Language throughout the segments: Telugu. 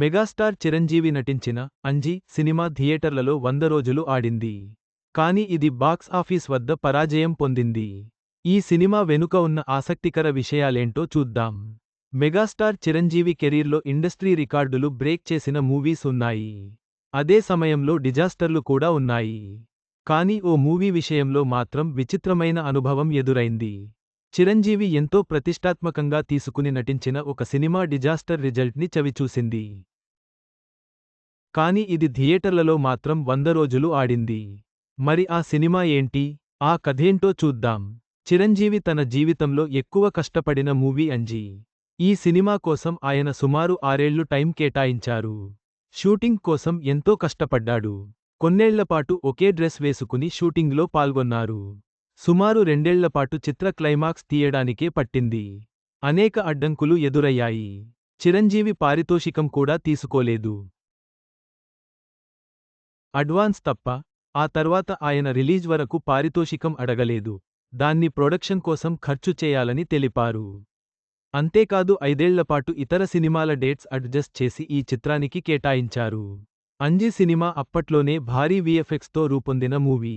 మెగాస్టార్ చిరంజీవి నటించిన అంజీ సినిమా థియేటర్లలో వంద రోజులు ఆడింది. కాని ఇది బాక్స్ ఆఫీస్ వద్ద పరాజయం పొందింది. ఈ సినిమా వెనుక ఉన్న ఆసక్తికర విషయాలేంటో చూద్దాం. మెగాస్టార్ చిరంజీవి కెరీర్లో ఇండస్ట్రీ రికార్డులు బ్రేక్ చేసిన మూవీస్ ఉన్నాయి. అదే సమయంలో డిజాస్టర్లు కూడా ఉన్నాయి. కానీ ఓ మూవీ విషయంలో మాత్రం విచిత్రమైన అనుభవం ఎదురైంది. చిరంజీవి ఎంతో ప్రతిష్టాత్మకంగా తీసుకుని నటించిన ఒక సినిమా డిజాస్టర్ రిజల్ట్ని చవిచూసింది. కాని ఇది థియేటర్లలో మాత్రం వంద రోజులు ఆడింది. మరి ఆ సినిమా ఏంటి? ఆ కథేంటో చూద్దాం. చిరంజీవి తన జీవితంలో ఎక్కువ కష్టపడిన మూవీ అంజీ. ఈ సినిమా కోసం ఆయన సుమారు ఆరేళ్ళు టైం కేటాయించారు. షూటింగ్ కోసం ఎంతో కష్టపడ్డాడు. కొన్నేళ్ళపాటు ఒకే డ్రెస్ వేసుకుని షూటింగ్లో పాల్గొన్నారు. సుమారు రెండేళ్ళపాటు చిత్ర క్లైమాక్స్ తీయడానికే పట్టింది. అనేక అడ్డంకులు ఎదురయ్యాయి. చిరంజీవి పారితోషికం కూడా తీసుకోలేదు. అడ్వాన్స్ తప్ప ఆ తర్వాత ఆయన రిలీజ్ వరకు పారితోషికం అడగలేదు. దాన్ని ప్రొడక్షన్ కోసం ఖర్చు చేయాలని తెలిపారు. అంతేకాదు ఐదేళ్ళపాటు ఇతర సినిమాల డేట్స్ అడ్జస్ట్ చేసి ఈ చిత్రానికి కేటాయించారు. అంజీ సినిమా అప్పట్లోనే భారీ విఎఫ్ఎక్స్తో రూపొందిన మూవీ.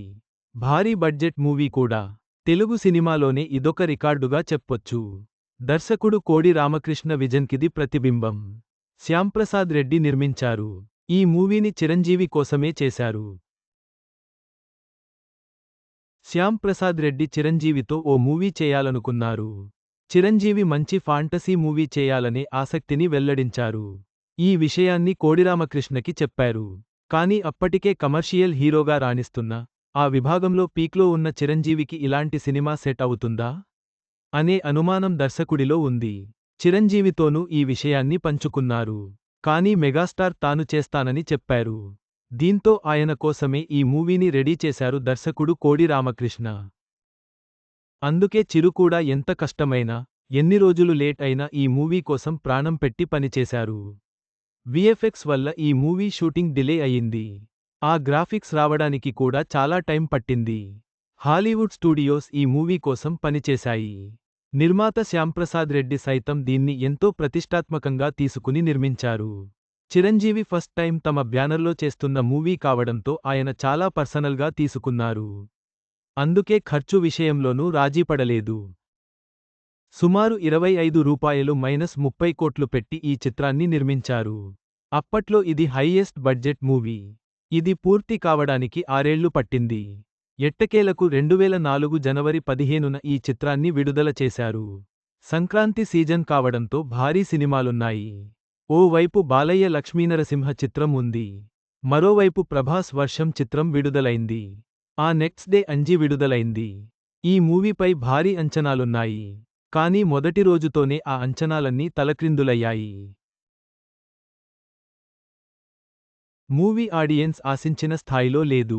భారీ బడ్జెట్ మూవీ కూడా తెలుగు సినిమాలోనే ఇదొక రికార్డుగా చెప్పొచ్చు. దర్శకుడు కోడి రామకృష్ణ విజన్కిది ప్రతిబింబం. శ్యాంప్రసాద్ రెడ్డి నిర్మించారు. ఈ మూవీని చిరంజీవి కోసమే చేశారు. శ్యాంప్రసాద్ రెడ్డి చిరంజీవితో ఓ మూవీ చేయాలనుకున్నారు. చిరంజీవి మంచి ఫాంటసీ మూవీ చేయాలనే ఆసక్తిని వెల్లడించారు. ఈ విషయాన్ని కోడిరామకృష్ణకి చెప్పారు. కాని అప్పటికే కమర్షియల్ హీరోగా రాణిస్తున్న ఆ విభాగంలో పీక్లో ఉన్న చిరంజీవికి ఇలాంటి సినిమా సెట్ అవుతుందా? అనే అనుమానం దర్శకుడిలో ఉంది. చిరంజీవితోనూ ఈ విషయాన్ని పంచుకున్నారు. కానీ మెగాస్టార్ తాను చేస్తానని చెప్పారు. దీంతో ఆయన కోసమే ఈ మూవీని రెడీ చేశారు దర్శకుడు కోడి రామకృష్ణ. అందుకే చిరు కూడా ఎంత కష్టమైనా ఎన్ని రోజులు లేట్ అయినా ఈ మూవీ కోసం ప్రాణం పెట్టి పనిచేశారు. విఎఫ్ఎక్స్ వల్ల ఈ మూవీ షూటింగ్ డిలే అయింది ఆ గ్రాఫిక్స్ రావడానికి కూడా చాలా టైం పట్టింది. హాలీవుడ్ స్టూడియోస్ ఈ మూవీ కోసం పనిచేశాయి. నిర్మాత శ్యాంప్రసాద్ రెడ్డి సైతం దీన్ని ఎంతో ప్రతిష్టాత్మకంగా తీసుకుని నిర్మించారు. చిరంజీవి ఫస్ట్ టైం తమ బ్యానర్లో చేస్తున్న మూవీ కావడంతో ఆయన చాలా పర్సనల్గా తీసుకున్నారు. అందుకే ఖర్చు విషయంలోనూ రాజీపడలేదు సుమారు ఇరవై ఐదు రూపాయలు మైనస్ ముప్పై కోట్లు పెట్టి ఈ చిత్రాన్ని నిర్మించారు. అప్పట్లో ఇది హైయెస్ట్ బడ్జెట్ మూవీ. ఇది పూర్తి కావడానికి ఆరేళ్ళు పట్టింది. ఎట్టకేలకు రెండువేల నాలుగు జనవరి పదిహేనున ఈ చిత్రాన్ని విడుదల చేశారు. సంక్రాంతి సీజన్ కావడంతో భారీ సినిమాలున్నాయి. ఓవైపు బాలయ్య లక్ష్మీనరసింహ చిత్రం ఉంది. మరోవైపు ప్రభాస్ వర్షం చిత్రం విడుదలైంది. ఆ నెక్స్ట్ డే అంజి విడుదలైంది. ఈ మూవీపై భారీ అంచనాలున్నాయి. కానీ మొదటి రోజుతోనే ఆ అంచనాలన్నీ తలక్రిందులయ్యాయి. మూవీ ఆడియన్స్ ఆశించిన స్థాయిలో లేదు.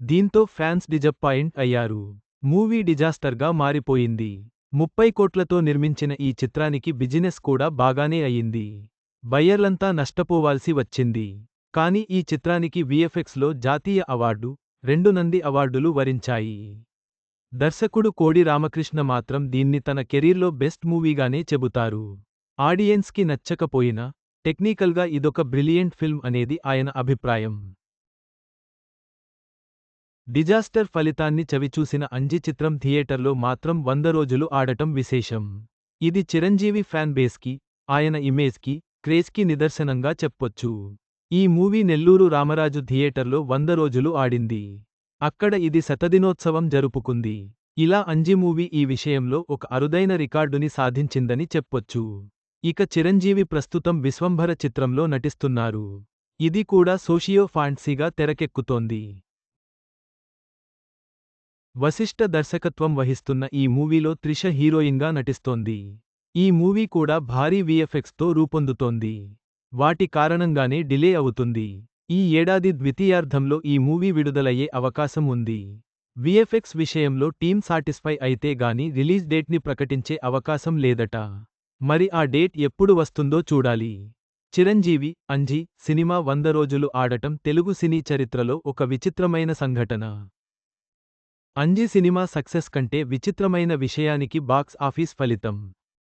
దీంతో ఫ్యాన్స్ డిజప్పాయింట్ అయ్యారు. మూవీ డిజాస్టర్గా మారిపోయింది. ముప్పై కోట్లతో నిర్మించిన ఈ చిత్రానికి బిజినెస్ కూడా బాగానే అయింది బయ్యర్లంతా నష్టపోవాల్సి వచ్చింది. కాని ఈ చిత్రానికి విఎఫ్ఎక్స్లో జాతీయ అవార్డు రెండు నంది అవార్డులు వరించాయి. దర్శకుడు కోడి రామకృష్ణ మాత్రం దీన్ని తన కెరీర్లో బెస్ట్ మూవీగానే చెబుతారు. ఆడియన్స్కి నచ్చకపోయినా టెక్నికల్గా ఇదొక బ్రిలియంట్ ఫిల్మ్ అనేది ఆయన అభిప్రాయం. డిజాస్టర్ ఫలితాన్ని చవిచూసిన అంజి చిత్రం థియేటర్లో మాత్రం వంద రోజులు ఆడటం విశేషం. ఇది చిరంజీవి ఫ్యాన్ బేస్కి ఆయన ఇమేజ్కి క్రేజ్కి నిదర్శనంగా చెప్పొచ్చు. ఈ మూవీ నెల్లూరు రామరాజు థియేటర్లో వంద రోజులు ఆడింది. అక్కడ ఇది శతదినోత్సవం జరుపుకుంది. ఇలా అంజి మూవీ ఈ విషయంలో ఒక అరుదైన రికార్డుని సాధించిందని చెప్పొచ్చు. ఇక చిరంజీవి ప్రస్తుతం విశ్వంభర చిత్రంలో నటిస్తున్నారు. ఇది కూడా సోషియో ఫాంట్సీగా తెరకెక్కుతోంది. వశిష్ఠ దర్శకత్వం వహిస్తున్న ఈ మూవీలో త్రిష హీరోయిన్గా నటిస్తోంది. ఈ మూవీ కూడా భారీ విఎఫ్ఎక్స్తో రూపొందుతోంది. వాటి కారణంగానే డిలే అవుతుంది. ఈ ఏడాది ద్వితీయార్ధంలో ఈ మూవీ విడుదలయ్యే అవకాశం ఉంది. విఎఫ్ఎక్స్ విషయంలో టీం సాటిస్ఫై అయితే గాని రిలీజ్ డేట్ని ప్రకటించే అవకాశం లేదట. మరి ఆ డేట్ ఎప్పుడు వస్తుందో చూడాలి. చిరంజీవి అంజీ సినిమా వంద రోజులు ఆడటం తెలుగు సినీ చరిత్రలో ఒక విచిత్రమైన సంఘటన. అంజీ సినిమా సక్సెస్ కంటే విచిత్రమైన విషయానికి బాక్స్ ఆఫీస్ ఫలితం.